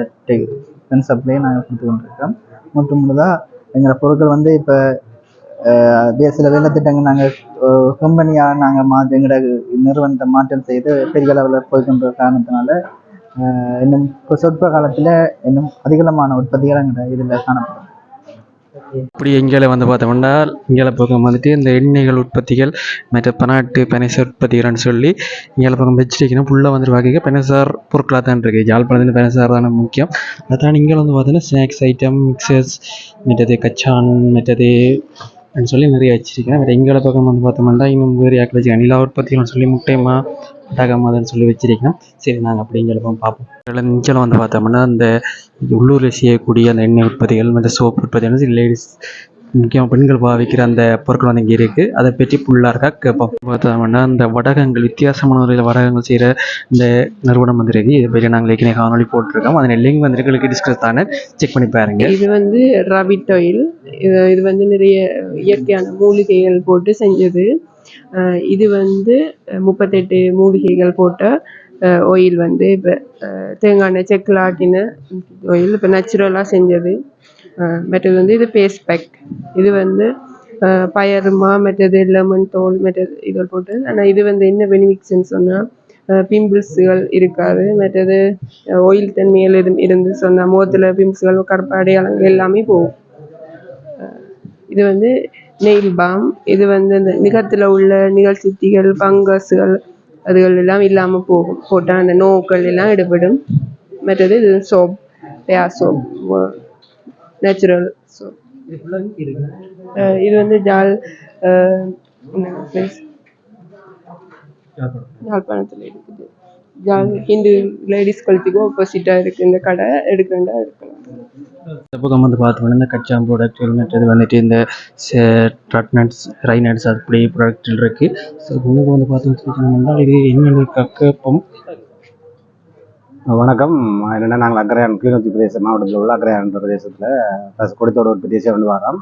கன்செப்ட்லேயே நாங்கள் கொடுத்து கொண்டிருக்கோம் மற்றும் முழுதாக எங்களோட பொருட்கள் வந்து இப்போ சில வேலை திட்டங்கள் நாங்கள் கம்பெனியாக நாங்கள் மா எங்களோட நிறுவனத்தை மாற்றம் செய்து பெரிய அளவில் போய்கின்ற காரணத்தினால இன்னும் இப்போ சொற்ப காலத்தில் இன்னும் அதிகமான உற்பத்திகள் அங்கே இதில் காணப்படும். இப்படி எங்களை வந்து பார்த்தோம்னா இங்கே பக்கம் வந்துட்டு இந்த எண்ணெய்கள் உற்பத்திகள் மற்ற பனாட்டு பனைசார் உற்பத்திகள்னு சொல்லி இங்கே பக்கம் வச்சிருக்கணும் ஃபுல்லாக வந்து பார்க்க பெனசார் பொருட்களாக தான் இருக்குது யாழ்ப்பாணத்தில் பெனசார் தானே முக்கியம். அதான் இங்கே வந்து பார்த்தீங்கன்னா ஸ்நாக்ஸ் ஐட்டம் மிக்சர்ஸ் மற்றது கச்சான் மற்றது அப்படின்னு சொல்லி நிறைய வச்சிருக்கேன் வேறு எங்களை பக்கம் வந்து பார்த்தோம்னா இன்னும் வேறு யாருக்கு வச்சுருக்கேன் நிலா உற்பத்திகள்னு சொல்லி முட்டைமா பட்டாகமாதன்னு சொல்லி வச்சிருக்கேன் சரி நாங்கள் அப்படி இங்கே பார்ப்போம். இங்கே வந்து பார்த்தோம்னா இந்த உள்ளூரில் செய்யக்கூடிய அந்த எண்ணெய் உற்பத்திகள் மற்ற சோப் உற்பத்தி லேடிஸ் முக்கியமாக பெண்கள் பாவிக்கிற அந்த பொருட்கள் வந்து இங்கே இருக்குது அதை பற்றி ஃபுல்லாக கேட்போம். பார்த்தோம்னா இந்த வடகங்கள் வித்தியாசமான முறையில் வடகங்கள் செய்கிற இந்த நிறுவனம் வந்துருக்கு இதை பற்றி நாங்கள் ஏற்கனவே காணொலி போட்டிருக்கோம். அதில் லிங்க் வந்துருக்கு டிஸ்கஸ் தானே? செக் பண்ணி பாருங்க. இது வந்து ரபிட் ஆயில் இது இது வந்து நிறைய இயற்கையான மூலிகைகள் போட்டு செஞ்சது. இது வந்து முப்பத்தெட்டு மூலிகைகள் போட்ட ஆயில் வந்து இப்போ தேங்காய் எண்ணெய் செக்கில் ஆக்கின ஆயில் இப்போ நேச்சுரலாக செஞ்சது. மற்றது வந்து இது பேஸ்ட் பேக் இது வந்து பயருமா மற்றது லெமன் தோல் மற்றது இதெல்லாம் போட்டு ஆனால் இது வந்து என்ன பெனிஃபிட்ஸ்ன்னு சொன்னால் பிம்பிள்ஸுகள் இருக்காது. மற்றது ஆயில் தன்மையில் இருந்து இருந்து சொன்னால் முகத்தில் பிம்பிள்ஸுகள் கருப்பு அடையாளங்கள் எல்லாமே போகும். இது வந்து நெயில் பாம் இது வந்து இந்த நிகத்தில் உள்ள நிகழ் சுத்திகள் ஃபங்கஸ்கள் அதுகள் எல்லாம் இல்லாமல் போகும் போட்டால் அந்த நோக்கள் எல்லாம் எடுபடும். மற்றது இது சோப் பேர் சோப் நேச்சுரல் சோப் இது வந்து ஜால்? யாழ்ப்பாணத்தில் இருக்குது. ஹிந்து லேடிஸ் கல்ச்சுக்கு ஆப்போசிட்டாக இருக்குது இந்த கடை எடுக்கிறதா எடுக்கலாம். இந்த பக்கம் வந்து பார்த்தோம்னா இந்த கச்சாம் ப்ராடக்ட் மற்றது வந்துட்டு இந்த ட்ரட் நட்ஸ் ரை நட்ஸ் அப்படி ப்ராடக்ட்கள் இருக்குது ஸோ இன்னும் வந்து பார்த்தோம்னு இது என்னென்னு கேட்போம் வணக்கம். என்னென்னா நாங்கள் அக்கரையான் கிளிநொச்சி பிரதேச மாவட்டத்தில் உள்ள அக்கரையான் பிரதேசத்தில் பஸ் கொடித்தோட உற்பத்தியை சேர்ந்து வரோம்.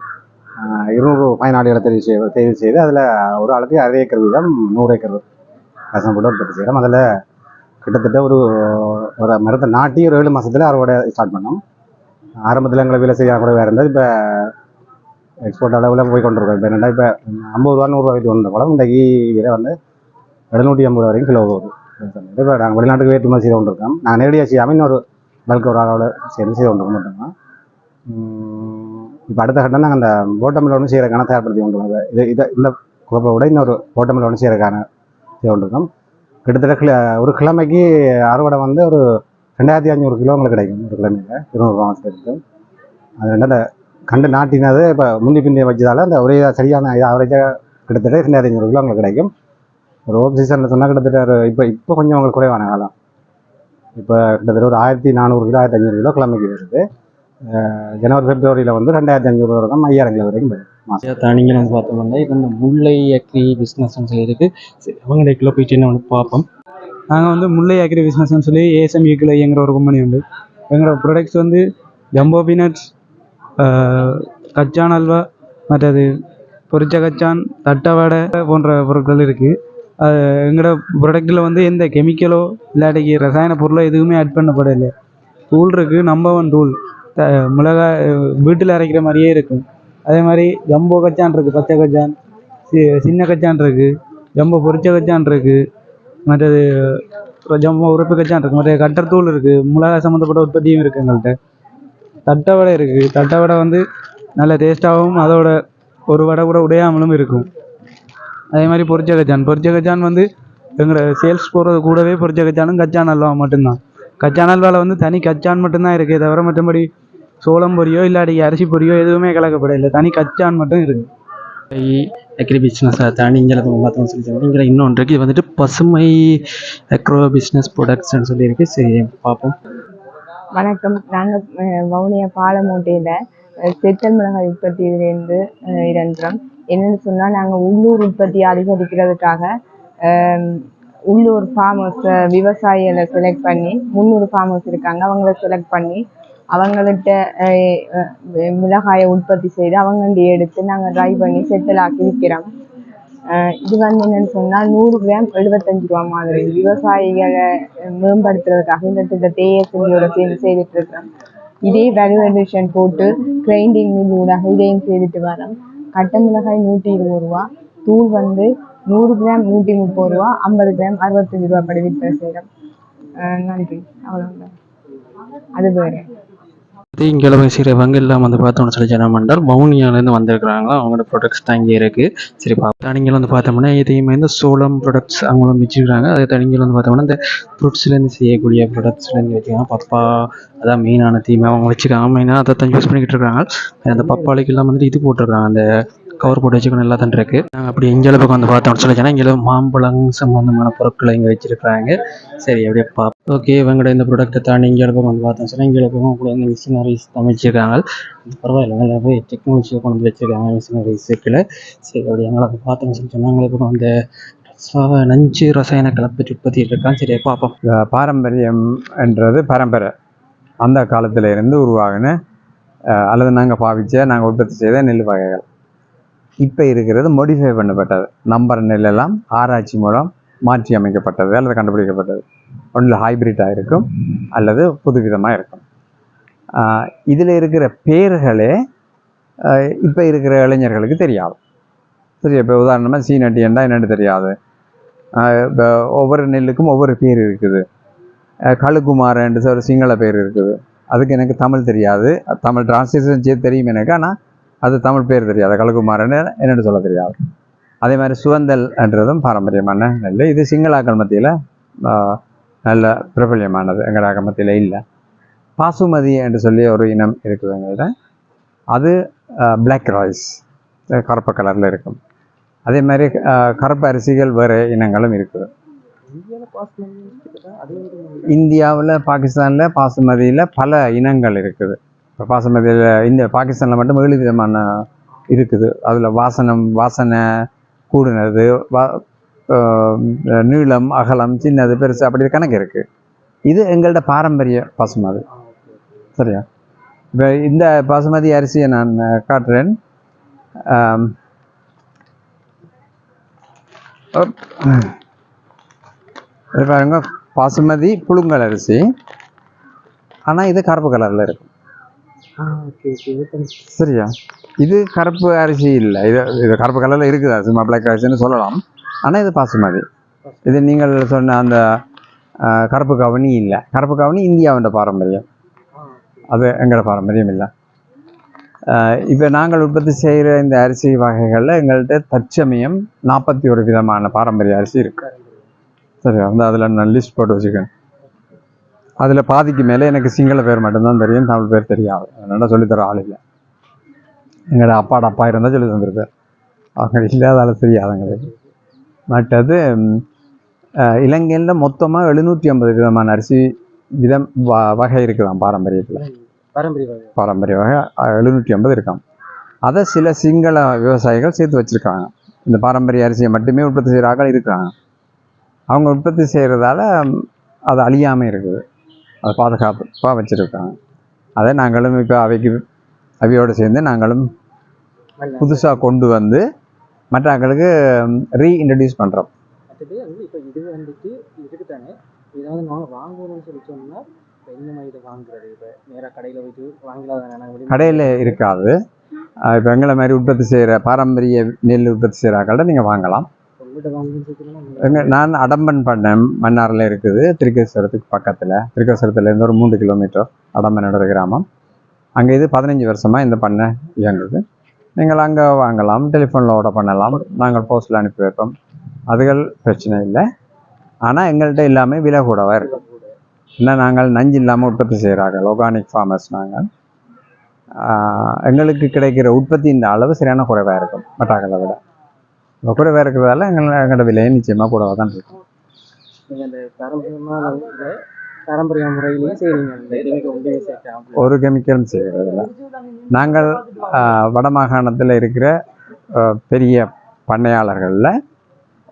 ஆஹ் இருநூறு பயனாளிகளை தெரிவு செய்ய தெரிவு செய்து அதில் ஒரு ஆளுக்கு அரை ஏக்கர் வீதம் நூறு ஏக்கர் ரசம் போட்டு உற்பத்தி செய்கிறோம். அதில் கிட்டத்தட்ட ஒரு ஒரு மரத்தை நாட்டி ஒரு ஏழு மாதத்தில் அறுவடை ஸ்டார்ட் பண்ணோம். ஆரம்பத்தில் எங்களை விலை செய்ய வேறு வந்து இப்போ எக்ஸ்போர்ட் அளவில் போய் கொண்டிருக்கோம். இப்போ என்னென்னா இப்போ ஐம்பது ரூபா நூறுரூவா வைத்து வந்த பழம் இன்றைக்கு விலை வந்து எழுநூற்றி ஐம்பது வரைக்கும் கிலோ போகுது. இப்போ நாங்கள் வெளிநாட்டுக்கு ஏற்றுமதி செய்து கொண்டிருக்கோம். நான் நேரடியாக செய்யாமல் இன்னொரு பல்க் ஒரு அளவில் சேர்ந்து செய்து கொண்டிருக்க மாட்டோம்னா இப்போ அடுத்த கட்டம் நாங்கள் அந்த ஓட்டமில் ஒன்று செய்கிறக்கான தயார்படுத்தி கொண்டிருக்கோம். இது இதை இந்த குழப்பை விட இன்னொரு ஓட்டமில் ஒன்று செய்கிறக்கான செய்து கொண்டிருக்கோம். கிட்டத்தட்ட ஒரு கிழமைக்கு அறுவடை வந்து ஒரு ரெண்டாயிரத்தி ஐநூறு கிலோ உங்களுக்கு கிடைக்கும் ஒரு கிழமையில். இருநூறு மாதத்துக்கு அது ரெண்டு கண்டு நாட்டினது இப்போ முந்தி பிந்தி வச்சதால அந்த ஒரே சரியான ஆவரேஜாக கிட்டத்தட்ட ரெண்டாயிரத்தி ஐநூறு கிலோ உங்களுக்கு கிடைக்கும். ஒரு ஓப் சீசனில் சொன்னால் கிட்டத்தட்ட ஒரு இப்போ இப்போ கொஞ்சம் உங்களுக்கு குறைவான காலம். இப்போ கிட்டத்தட்ட ஒரு ஆயிரத்தி நானூறு கிலோ ஆயிரத்தி ஐநூறு கிலோ கிழமைக்கு வருது. ஜனவரி பிப்ரவரியில் வந்து ரெண்டாயிரத்தி அஞ்சூறு வரைக்கும் ஐயாயிரம் கிலோ வரைக்கும் வருது. மாதம் தானிங்கள் வந்து பார்த்தோம்னா இப்போ இந்த முல்லை அக்ரி பிஸ்னஸ்னு சொல்லி அவங்களுடைய கிலோ போயிட்டு என்ன வந்து பார்ப்போம். நாங்கள் வந்து முல்லை அக்ரி பிஸ்னஸ்னு சொல்லி ஏஎஸ்எம் ஈக்கில் இயங்குற ஒரு கம்பெனி உண்டு. எங்களோட ப்ராடக்ட்ஸ் வந்து ஜம்போ பீனட்ஸ் கச்சான் அல்வா மற்றது பொரிச்ச கச்சான் தட்டை வடை போன்ற பொருட்கள் இருக்குது எங்களோட ப்ராடக்ட்டில் வந்து எந்த கெமிக்கலோ இல்லாட்டிக்கு ரசாயன பொருளோ எதுவுமே ஆட் பண்ணப்படலை. தூள் இருக்குது நம்பர் ஒன் தூள். த மிளகாய் வீட்டில் அரைக்கிற மாதிரியே இருக்கும். அதே மாதிரி ஜம்போ கச்சான் இருக்குது பச்சை கச்சான் சி- சின்ன கச்சான் இருக்குது ஜம்போ பொரிச்ச கச்சான் இருக்குது மற்றது ஜம்போ உறுப்பு கச்சான் இருக்குது மற்ற கட்டர்தூள் இருக்குது மிளகாய் சம்மந்தப்பட்ட உற்பத்தியும் இருக்குது எங்கள்கிட்ட தட்டை வடை இருக்குது தட்டை வடை வந்து நல்ல டேஸ்ட்டாகவும் அதோட ஒரு வடை கூட உடையாமலும் இருக்கும். அதே மாதிரி பொரிச்ச கச்சான் பொரிச்ச கச்சான் வந்து எங்களோட சேல்ஸ் போகிறது கூடவே பொரிச்ச கச்சானும் கச்சான் அல்வா மட்டும்தான். கச்சான் அல்வாவில் வந்து தனி கச்சான் மட்டும்தான் இருக்கே தவிர மற்றபடி சோளம் பொரியோ இல்லாட்டி அரிசி பொரியோ எதுவுமே கலக்கப்படவில்லை தனி கச்சான் மட்டும் இருக்குது அக்ரி பிஸ்னஸை தாண்டி இங்கே பார்த்தோம்னு சொல்லி இங்கே இன்னொன்று இருக்குது இது வந்துட்டு பசுமை அக்ரோ பிஸ்னஸ் ப்ராடக்ட்ஸ்னு சொல்லியிருக்கு. சரி பார்ப்போம். வணக்கம். நாங்கள் வவுனியா பாலமூட்டையில் செத்தல் மிளகாய் உற்பத்தியிலேருந்து இறங்குறோம். என்னென்னு சொன்னால் நாங்கள் உள்ளூர் உற்பத்தியை அதிகரிக்கிறதுக்காக உள்ளூர் ஃபார்மர்ஸ் விவசாயிகளை செலக்ட் பண்ணி முந்நூறு ஃபார்மர்ஸ் இருக்காங்க. அவங்கள செலக்ட் பண்ணி அவங்கள்ட்ட மிளகாயை உற்பத்தி செய்து அவங்கள்ட்ட எடுத்து நாங்கள் ட்ரை பண்ணி செட்டில் ஆக்கி விற்கிறோம் இது வந்து என்னன்னு சொன்னால் நூறு கிராம் எழுபத்தஞ்சு ரூபா மாதிரி விவசாயிகளை மேம்படுத்துறதுக்காக இந்த திட்டத்தை ஏஎஸ்எம்பியோட சேர்ந்து செய்துட்டு இருக்கிறோம். இதே வேல்யூவேஷன் போட்டு கிரைண்டிங் மில் ஊடாக இதையும் செய்துட்டு வரோம். கட்ட மிளகாய் நூற்றி இருபது ரூபா தூள் வந்து நூறு கிராம் நூற்றி முப்பது ரூபா ஐம்பது கிராம் அறுபத்தஞ்சு ரூபா படி விற்பனை செய்கிறோம். நன்றி. அவ்வளோதான் அது வேறு. இங்கே செய்கிறவங்க எல்லாம் வந்து பார்த்தோம்னு சொல்லி சொன்ன மண்டல் வவுனியாலேருந்து வந்திருக்கிறாங்களா? அவங்களோட ப்ராடக்ட்ஸ் தான் இங்கே இருக்குது சரி பார்ப்போம் தானிங்கள் வந்து பார்த்தோம்னா இதையுமே இந்த சோளம் ப்ராடக்ட்ஸ் அவங்களும் வச்சுக்கிறாங்க அதே தனிங்கள் வந்து பார்த்தோம்னா இந்த ஃப்ரூட்ஸ்லேருந்து செய்யக்கூடிய ப்ராடக்ட்ஸ்லேருந்து வச்சுக்காங்க பப்பா அதான் மெயினான தீமை அவங்க வச்சுக்காங்க மெயினாக அதை தான் யூஸ் பண்ணிக்கிட்டு இருக்காங்க. அந்த பப்பாளிக்கெல்லாம் வந்துட்டு இது போட்டிருக்காங்க. அந்த கவர் போட்டு வச்சுக்கணும் எல்லாம் தான் இருக்குது நாங்கள் அப்படி எங்கே பக்கம் வந்து பார்த்தோம்னு சொல்லி சொன்னால் இங்கே மாம்பழம் சம்மந்தமான பொருட்களை இங்கே வச்சிருக்காங்க சரி அப்படியே பா ஓகே இவங்களோட இந்த ப்ராடக்ட்டை தாண்டி இங்கே பக்கம் வந்து பார்த்தோம் சொன்னால் இங்கே பக்கம் கூட வந்து மிஷினரிஸ் தான் பரவாயில்ல நல்லா போய் டெக்னாலஜியை கொண்டு வந்து வச்சிருக்காங்க மிஷினரிஸுக்கில் சரி அப்படி எங்களை போய் சொல்லி சொன்னாங்க வந்து அந்த நஞ்சு ரசாயன கலப்பு உற்பத்தி இருக்கான் சரி பார்ப்போம். பாரம்பரியம் என்றது பரம்பரை. அந்த காலத்தில் இருந்து உருவாகின அல்லது நாங்கள் பாவிச்ச நாங்கள் உற்பத்தி செய்த நெல் வகைகள். இப்போ இருக்கிறது மோடிஃபை பண்ணப்பட்டது. நம்பர் நெல்லெல்லாம் ஆராய்ச்சி மூலம் மாற்றி அமைக்கப்பட்டது அல்லது கண்டுபிடிக்கப்பட்டது. ஒன்றில் ஹைபிரிட்டாக இருக்கும் அல்லது புதுவிதமாக இருக்கும். இதில் இருக்கிற பேர்களே இப்போ இருக்கிற இளைஞர்களுக்கு தெரியாது. சரி இப்போ உதாரணமாக சீனட்டியண்டா என்னென்னு தெரியாது. இப்போ ஒவ்வொரு நெல்லுக்கும் ஒவ்வொரு பேர் இருக்குது. அஹ் கழுகுமாரன்ட்டு ஒரு சிங்கள பேர் இருக்குது. அதுக்கு எனக்கு தமிழ் தெரியாது. தமிழ் டிரான்ஸ்லேஷன் செய்ய தெரியும் எனக்கு ஆனால் அது தமிழ் பேர் தெரியாது. கழுகுமாரன்னு என்னென்னு சொல்ல தெரியாது. அதே மாதிரி சுவந்தல் என்றதும் பாரம்பரியமான நெல். இது சிங்களாக்கள் மத்தியில் நல்ல பிரபல்யமானது. எங்கள் மத்தியில் இல்லை. பாசுமதி என்று சொல்லி ஒரு இனம் இருக்குது எங்கள்கிட்ட அது பிளாக் ரைஸ் கருப்பு கலரில் இருக்கும். அதே மாதிரி கருப்பு அரிசிகள் வேறு இனங்களும் இருக்குது. இந்தியாவில் பாகிஸ்தானில் பாசுமதியில் பல இனங்கள் இருக்குது. இப்போ பாசுமதியில் இந்த பாகிஸ்தானில் மட்டும் ஏழு விதமான இருக்குது. அதில் வாசனம் வாசனை கூடுனது வா நீளம் அகலம் சின்னது பெருசு அப்படி கணக்கு இருக்குது இது எங்கள்ட பாரம்பரிய பாசுமதி. சரியா? இப்போ இந்த பாசுமதி அரிசியை நான் காட்டுறேன். பாருங்க பாசுமதி புழுங்கல் அரிசி. ஆனால் இது கருப்பு கலரில் இருக்கும் சரியா? இது கருப்பு அரிசி இல்லை. இது இது கருப்பு கலரில் இருக்குது? சும்மா பிளாக் அரிசின்னு சொல்லலாம். ஆனால் இது பாசுமதி இது நீங்கள் சொன்ன அந்த கருப்பு கவனி இல்லை. கருப்பு கவனி இந்தியாவோட பாரம்பரியம். அது எங்களோட பாரம்பரியம் இல்லை. இப்போ நாங்கள் உற்பத்தி செய்கிற இந்த அரிசி வகைகளில் எங்கள்கிட்ட தற்சமயம் நாற்பத்தி ஒரு விதமான பாரம்பரிய அரிசி இருக்கு. சரியா? வந்து அதில் நான் லிஸ்ட் போட்டு வச்சுக்கேன் அதில் பாதிக்கு மேலே எனக்கு சிங்கள பேர் மட்டும்தான் தெரியும் தமிழ் பேர் தெரியாது. அதனால சொல்லித்தர ஆள் இல்லை. எங்களோட அப்பாட அப்பா இருந்தால் சொல்லி தந்திருப்பார். அவங்க இல்லாதால தெரியாது எங்களுக்கு. மற்றது இலங்கையில் மொத்தமாக எழுநூற்றி ஐம்பது விதமான அரிசி விதம் வ- வகை இருக்குதாம் பாரம்பரியத்தில். பாரம்பரிய வகை. பாரம்பரிய வகை எழுநூற்றி ஐம்பது இருக்காம். அதை சில சிங்கள விவசாயிகள் சேர்த்து வச்சுருக்காங்க. இந்த பாரம்பரிய அரிசியை மட்டுமே உற்பத்தி செய்கிற ஆட்கள் இருக்கிறாங்க அவங்க உற்பத்தி செய்கிறதால அது அழியாமல் இருக்குது. அதை பாதுகாப்பாக வச்சுருக்காங்க அதை நாங்களும் இப்போ அவைக்கு அவையோடு சேர்ந்து நாங்களும் புதுசாக கொண்டு வந்து மற்ற ஆட்களுக்கு ரீஇன்ட்ரடியூஸ் பண்ணுறோம் மற்றது வந்து இப்போ இது வந்துட்டு இதுக்கு தானே இதை வந்து நாங்கள் வாங்கணும்னு சொல்லி சொன்னால் இப்போ என்ன மாதிரி இதை வாங்குறது? இப்போ நேராக கடையில் இருக்காது. இப்போ எங்களை மாதிரி உற்பத்தி செய்கிற பாரம்பரிய நெல் உற்பத்தி செய்கிற ஆட்கள்ட்ட நீங்கள் வாங்கலாம். நான் அடம்பன் பண்ணேன். மன்னாரில் இருக்குது. திருக்கேஸ்வரத்துக்கு பக்கத்தில். திருக்கேஸ்வரத்துலேருந்து ஒரு மூன்று கிலோமீட்டர் அடம்பனோட கிராமம். அங்கே இது பதினஞ்சு வருஷமாக இந்த பண்ணை இயங்குது. நீங்கள் அங்கே வாங்கலாம். டெலிஃபோனில் ஆர்டர் பண்ணலாம். நாங்கள் போஸ்ட்டில் அனுப்பி வைப்போம். அதுகள் பிரச்சனை இல்லை. ஆனால் எங்கள்கிட்ட எல்லாமே விலை கூடவாக இருக்கு. ஏன்னா நாங்கள் நஞ்சு இல்லாமல் உற்பத்தி செய்கிறார்கள் ஆர்கானிக் ஃபார்மர்ஸ் நாங்கள். எங்களுக்கு கிடைக்கிற உற்பத்தியின் அளவு சரியான குறைவாக இருக்கும். மட்டாக்களை விட. இப்போ குறைவாக இருக்கிறதால எங்கள் எங்களோட விலையும் நிச்சயமாக கூடவாக தான் இருக்கும் பாரம்பரிய முறையிலேயே செய்கிறீங்க ஒரு கெமிக்கலும் செய்கிறதில்ல நாங்கள் ஆஹ், வட மாகாணத்தில் இருக்கிற பெரிய பண்ணையாளர்களில்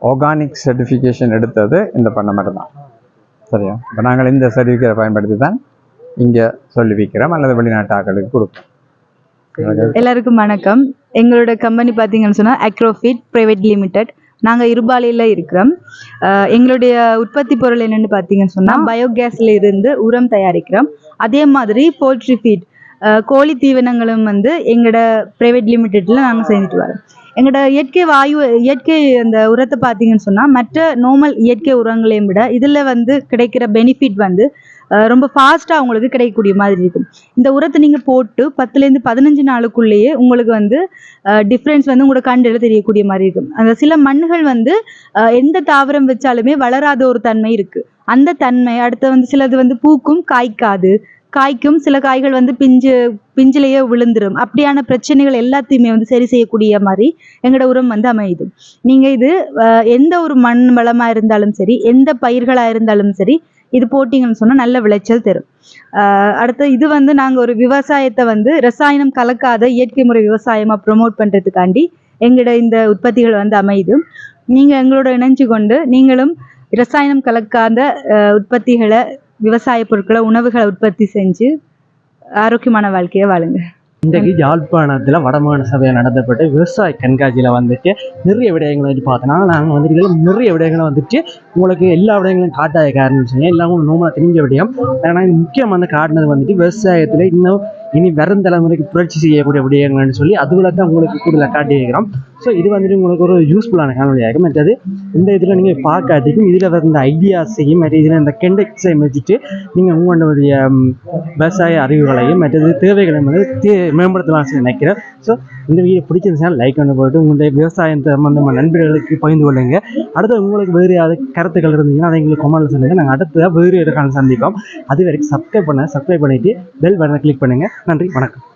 ஆர்கானிக் சர்டிஃபிகேஷன் எடுத்தது இந்த பண்ணை மட்டும்தான். சரியா? இப்போ நாங்கள் இந்த சர்டிஃபிகேட்டை பயன்படுத்தி தான் இங்கே சொல்லி விற்கிறோம் அல்லது வெளிநாட்டு ஆட்களுக்கு கொடுப்போம். எல்லாருக்கும் வணக்கம். எங்களோட கம்பெனி பார்த்தீங்கன்னு சொன்னால் அக்ரோஃபிட் ப்ரைவேட் லிமிடெட் நாங்கள் இருபாலையில் இருக்கிறோம். எங்களுடைய உற்பத்தி பொருள் என்னென்னு பார்த்தீங்கன்னு சொன்னால் பயோகேஸில் இருந்து உரம் தயாரிக்கிறோம். அதே மாதிரி போல்ட்ரி ஃபீட் கோழி தீவனங்களும் வந்து எங்களோட பிரைவேட் லிமிடெட்டில் நாங்கள் செஞ்சுட்டு வரோம். எங்களோட இயற்கை வாயு இயற்கை அந்த உரத்தை பார்த்தீங்கன்னு சொன்னால் மற்ற நார்மல் இயற்கை உரங்களையும் விட இதில் வந்து கிடைக்கிற பெனிஃபிட் வந்து ரொம்ப ஃபாஸ்ட்டாக உங்களுக்கு கிடைக்கக்கூடிய மாதிரி இருக்கும். இந்த உரத்தை நீங்கள் போட்டு பத்துலேருந்து பதினஞ்சு நாளுக்குள்ளேயே உங்களுக்கு வந்து டிஃப்ரென்ஸ் வந்து உங்களோட கண்டில் தெரியக்கூடிய மாதிரி இருக்கும். அந்த சில மண்ணுகள் வந்து எந்த தாவரம் வச்சாலுமே வளராத ஒரு தன்மை இருக்கு. அந்த தன்மை அடுத்து வந்து சிலது வந்து பூக்கும் காய்க்காது. காய்க்கும் சில காய்கள் வந்து பிஞ்சு பிஞ்சிலேயே விழுந்துரும். அப்படியான பிரச்சனைகள் எல்லாத்தையுமே வந்து சரி செய்யக்கூடிய மாதிரி எங்களோட உரம் வந்து அமையுது. நீங்கள் இது எந்த ஒரு மண் வளமாக இருந்தாலும் சரி எந்த பயிர்களாக இருந்தாலும் சரி இது போட்டிங்கன்னு சொன்னால் நல்ல விளைச்சல் தரும். அடுத்து இது வந்து நாங்கள் ஒரு விவசாயத்தை வந்து ரசாயனம் கலக்காத இயற்கை முறை விவசாயமாக ப்ரொமோட் பண்ணுறதுக்காண்டி எங்களோட இந்த உற்பத்திகள் வந்து அமையுது. நீங்கள் எங்களோட இணைஞ்சு கொண்டு நீங்களும் ரசாயனம் கலக்காத உற்பத்திகளை விவசாய பொருட்களை உணவுகளை உற்பத்தி செஞ்சு ஆரோக்கியமான வாழ்க்கையை வாழுங்க. இன்றைக்கு யாழ்ப்பாணத்தில் வடமாகாண சபையில் நடத்தப்பட்ட விவசாய கண்காட்சியில் வந்துட்டு நிறைய விடயங்களை வந்து பார்த்தோன்னா நாங்கள் வந்துட்டு இதில் நிறைய விடயங்களை வந்துட்டு உங்களுக்கு எல்லா விடயங்களும் காட்டாத காரணம் சொன்னீங்க எல்லாம் உங்களுக்கு நோம்பலாக தெரிஞ்ச விடயம். ஆனால் முக்கியமாக வந்து காட்டினது வந்துட்டு விவசாயத்தில் இன்னும் இனி வரும் தலைமுறைக்கு புரட்சி செய்யக்கூடிய விடயங்கள்னு சொல்லி அதுவில் தான் உங்களுக்கு கூடுதலாக காட்டி வைக்கிறோம். ஸோ இது வந்துட்டு உங்களுக்கு ஒரு யூஸ்ஃபுல்லான காணொலியாக இருக்கும். மற்றது இந்த இதில் நீங்கள் பார்க்காட்டிக்கும் இதில் வர இந்த ஐடியாஸையும் மற்ற இதில் இந்த கெண்டெக்ஸையும் வச்சுட்டு நீங்கள் உங்களுடைய விவசாய அறிவுகளையும் மற்றது தேவைகளையும் வந்து தே மேம்படுத்தலாம் நினைக்கிறேன். ஸோ இந்த வீடியோ பிடிச்சிருந்துச்சுன்னா லைக் பண்ண போட்டு உங்களுடைய விவசாயம் சம்பந்தமான நண்பர்களுக்கு பகிர்ந்து கொள்ளுங்க. அடுத்து உங்களுக்கு வேறு ஏதாவது கருத்துக்கள் இருந்தீங்கன்னா அதை எங்களுக்கு கொமெண்ட்ல சொல்லுங்கள் நாங்கள் அடுத்ததாக வேறு இடக்கான சந்திப்போம். அது வரைக்கும் சப்ஸ்கிரைப் பண்ண சப்ஸ்கிரைப் பண்ணிவிட்டு பெல் பட்டனை கிளிக் பண்ணுங்கள் நன்றி வணக்கம்.